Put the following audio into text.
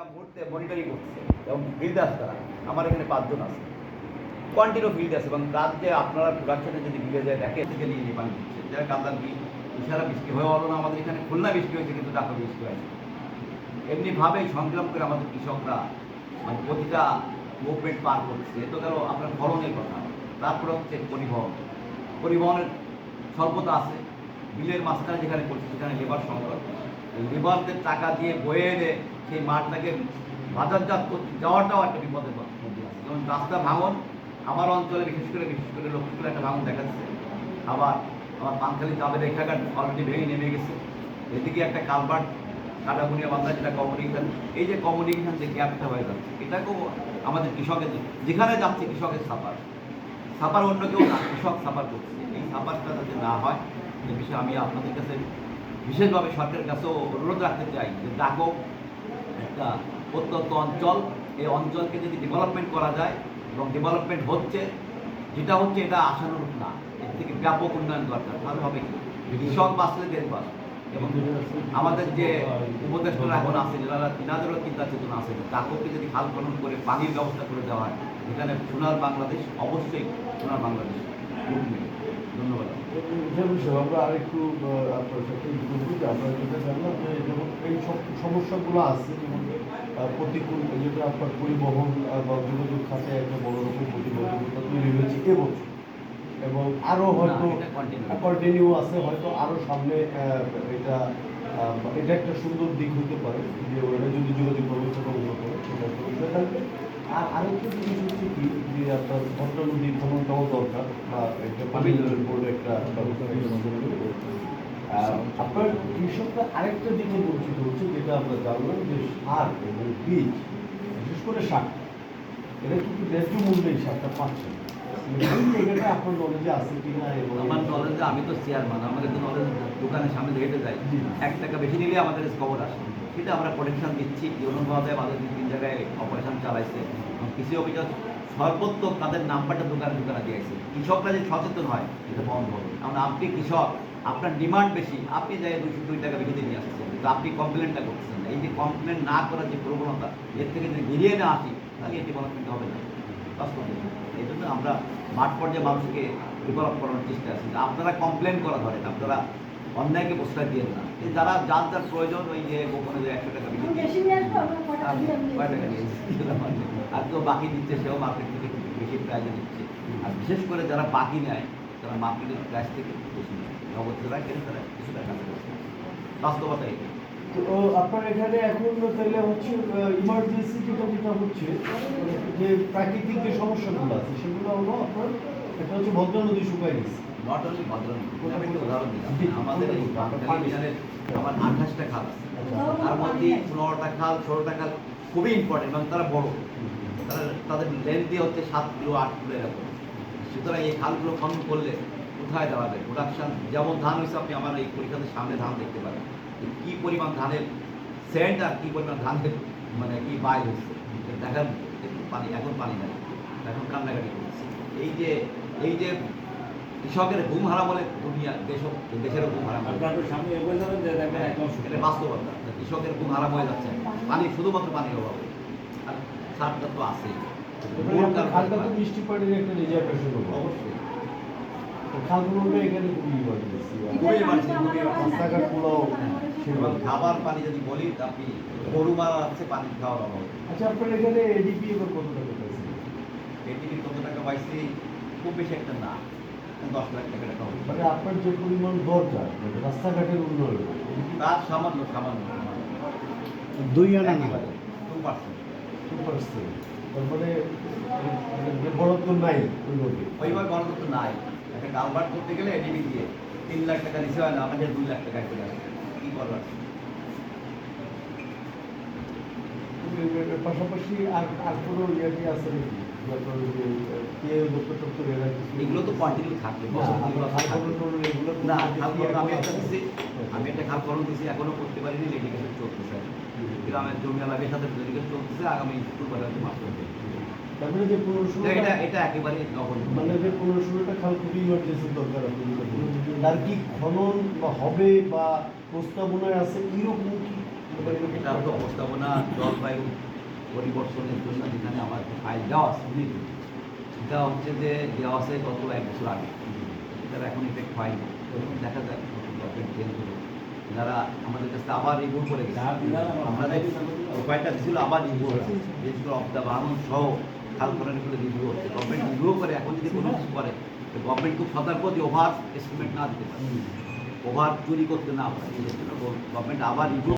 প্রত্যেকটা মুহূর্তে মনিটরিং করছে এবং ফিল্ড আছে তারা। আমার এখানে পাঁচজন আছে। কন্টিনিউ ফিল্ড আছে এবং যে আপনারা প্রোডাকশনে যদি মিলে যায়, দেখে থেকে নিয়ে নিয়ে পানি দিচ্ছে। যারা কান্দার কি ইশারা বৃষ্টি হয়ে হলো না আমাদের এখানে। খুলনা বৃষ্টি হয়েছে, কিন্তু ঢাকা বৃষ্টি হয়েছে এমনিভাবেই সংগ্রাম করে আমাদের কৃষকরা মানে প্রতিটা মুভমেন্ট পার করছে। এ তো গেল আপনার ফলনের কথা। তারপরে হচ্ছে পরিবহন। পরিবহনের স্বল্পতা আছে। বিলের মাঝখানে যেখানে করছে সেখানে লেবার সংকট লেবারদের টাকা দিয়ে বয়ে এনে সেই মাঠটাকে বাজারজাত করতে যাওয়াটাও একটা বিপদের মধ্যে আছে যেমন রাস্তা ভাঙন, আমার অঞ্চলে বিশেষ করে বিশেষ করে লক্ষ্মীপুরে একটা ভাঙন দেখা যাচ্ছে। আবার আমার পানখালি জাবের রেখাঘাট অলরেডি ভেঙে নেমে গেছে। এদিকে একটা কালভার্ট কাটাগুনিয়া বান্ধা, যেটা কমিউনিকেশন, এই যে কমিউনিকেশন যে গ্যাপটা হয়ে যাচ্ছে, এটাকেও আমাদের কৃষকের যেখানে যাচ্ছে কৃষকের সাফার। সাফার অন্য কেউ না, কৃষক সাফার করছে। এই সাফারটা যাতে না হয়, এ বিষয়ে আমি আপনাদের কাছে বিশেষভাবে সরকারের কাছেও অনুরোধ রাখতে চাই যে, ডাকো একটা প্রত্যন্ত অঞ্চল। এই অঞ্চলকে যদি ডেভেলপমেন্ট করা যায়, এবং ডেভেলপমেন্ট হচ্ছে, যেটা হচ্ছে এটা আশানুরূপ না। এর থেকে ব্যাপক উন্নয়ন দরকার। তাহলে হবে কি? কৃষক বাঁচলে দেশ বাঁচবে এবং আমাদের যে উপদেষ্টারা এখন আছে, যারা তিনাদেরও চিন্তা চেতনা আছে ডাককে যদি খাল খনন করে পানির ব্যবস্থা করে দেওয়া হয়, এখানে সোনার বাংলাদেশ অবশ্যই সোনার বাংলাদেশ নেবে। ধন্যবাদ। আমরা আরেকটু আপনার সাথে আমরা যেটা জানলাম যে যেমন এই সব সমস্যাগুলো আছে যেমন প্রতিকূল যেটা আপনার পরিবহন বা যোগাযোগ খাতে একটা বড় রকম প্রতিবন্ধকতা তৈরি হয়েছে এবছর এবং আরও হয়তো। কন্টিনিউ আছে হয়তো আরও সামনে এটা এটা একটা সুন্দর দিক হতে পারে যে ওরা যদি যোগাযোগ ব্যবস্থাটা উন্নত সেটা বিষয় থাকবে। আর আরেকটা জিনিস হচ্ছে কি, যে আপনার ভদ্র নদী ভ্রমণটাও দরকার, বা একটা পাবিলের বোর্ডে একটা ব্যবস্থা আপনার কৃষকরা আরেকটা দিকে বঞ্চিত হচ্ছে, যেটা আমরা জানলাম যে সার এবং বীজ, বিশেষ করে সার। এটা কিন্তু ন্যায্য মূল্যে এই সারটা পাচ্ছে না। এই জায়গাটা আপনার নলেজে আছে আমার নলেজে আমি তো চেয়ারম্যান আমাদের তো নলেজ দোকানের সামনে হেঁটে যাই। এক টাকা বেশি নিলে আমাদের খবর আসে। সেটা আমরা প্রোটেকশন দিচ্ছি ইউনোভাবে আমাদের দুই তিন জায়গায় অপারেশন চালাইছে। এবং কৃষি অফিসার সর্বত্র তাদের নাম্বারটা দোকানে দোকানে দিয়েছে। কৃষকরা যে সচেতন হয় এটা বন্ধ হবে। কারণ আপনি কৃষক আপনার ডিমান্ড বেশি আপনি যাই দুশো দুই টাকা বেশি নিয়ে আসছেন কিন্তু আপনি কমপ্লেনটা করতেছেন এই যে কমপ্লেন না করার যে প্রবণতা এর থেকে যদি বেরিয়ে না আসি তাহলে এটি ডেভেলপমেন্ট হবে না। বাস্তব এই জন্য আমরা মাঠ পর্যায়ে মানুষকে ডেভেলপ করানোর চেষ্টা আছি। আপনারা কমপ্লেন করা ধরেন আপনারা অন্যায়কে প্রশ্রয় দিয়ে না। এই যারা যার যার প্রয়োজন ওই যে গোপনে যে একশো টাকা আর টাকা কেউ বাকি দিচ্ছে সেও মার্কেট থেকে বেশি প্রাইজে দিচ্ছে আর বিশেষ করে যারা বাকি নেয় তারা মার্কেটের প্রাইস থেকে বেশি নেয়। নগদ যারা কেনে তারা কাছে করছে বাস্তবতা এই তো আপনার এখানে এখন তাহলে হচ্ছে ইমার্জেন্সি যেটা যেটা হচ্ছে যে প্রাকৃতিক যে সমস্যাগুলো আছে সেগুলো হলো আপনার এটা হচ্ছে ভদ্রা নদী শুকায় গেছে। নট অনলি আমি একটা উদাহরণ দিলাম। আমাদের এই বাঙালি আমার আঠাশটা খাল আছে। তার মধ্যে পনেরোটা খাল ষোলোটা খাল খুবই ইম্পর্টেন্ট এবং তারা বড়। তারা তাদের লেন্থ হচ্ছে সাত কিলো আট কিলো এরকম। সুতরাং এই খালগুলো খনন করলে কোথায় দাঁড়াবে? প্রোডাকশন যেমন ধান হয়েছে আপনি আমার এই পরীক্ষাতে সামনে ধান দেখতে পারেন কী পরিমাণ ধানের সেন্ট আর কি পরিমাণ ধানের মানে কি বাই হচ্ছে? একটু পানি এখন পানি নাই। এখন কান্নাকাটি করছে। এই যে এই যে কৃষকের ঘুম হারা বলে দুনিয়া দেশ দেশেরও ঘুম হারাম বলে। আপনার সামনে এগোয় যাবেন যে দেখবেন একদম এটা বাস্তবতা। কৃষকের ঘুম হারাম হয়ে যাচ্ছে। পানি শুধুমাত্র পানির অভাবে। আর সারটা তো আছে বৃষ্টি পানির একটা অবশ্যই। খালগুলোটা এখানে খুবই ইমার্জেন্সি খুবই emergency। রাস্তাঘাটগুলোও এবং খাবার পানি যদি বলি তা আপনি গরু মারা যাচ্ছে পানি খাওয়ার অভাবে। আচ্ছা আপনার এখানে এডিপি এবার কত টাকা পাইছে এটিভি কত টাকা পাইছি? খুব বেশি একটা না দশ লাখ টাকা টাকা মানে আপনার যে পরিমাণ দরকার মানে রাস্তাঘাটের উন্নয়ন। তার সামান্য সামান্য দুই আনা একেবারে টু পার্সেন্ট টু পার্সেন্ট তার মানে মানে নাই ওইভাবে। বরাদ্দ তো নাই। একটা কালভার্ট করতে গেলে এডিবি দিয়ে তিন লাখ টাকা নিচে হয় না আমাদের দুই লাখ টাকা চলে আসে পাশাপাশি আর আর কোনো ইয়াটি আছে নাকি এগুলো তো কন্টিনিউ থাকবে। না, আমি একটা আমি খাল এখনও করতে পারিনি লিটিগেশন চলতেছে। গ্রামের জমি আলাদের সাথে লিটিগেশন চলতেছে আগামী শুক্রবার তারপরে যে পনেরো ষোলো এটা এটা একেবারে মানে যে পনেরো ষোলোটা খাল খুবই দরকার তার কি খনন বা হবে বা প্রস্তাবনায় আছে এরকম কি? এটা প্রস্তাবনা জলবায়ু পরিবর্তনের জন্য যেখানে আমার ফাইল দেওয়া আছে সেটা হচ্ছে যে দেওয়া আছে গত এক বছর আগে। এটার এখন ইফেক্ট হয়নি দেখা যায় গভর্নমেন্ট চেঞ্জ হলো। যারা আমাদের কাছে আবার রিভিউ করে গেছে আমরা উপায়টা দিছিল আবার রিভিউ হচ্ছে যেগুলো অফ দ্য বাহান্ন সহ খাল খননগুলো রিভিউ হচ্ছে গভর্নমেন্ট রিভিউ করে এখন যদি কোনো কিছু করে গভর্নমেন্ট খুব সতর্ক যে ওভার এস্টিমেট না দিতে পারে। ওভার চুরি করতে না পারে। এই জন্য গভর্নমেন্ট আবার রিভিউ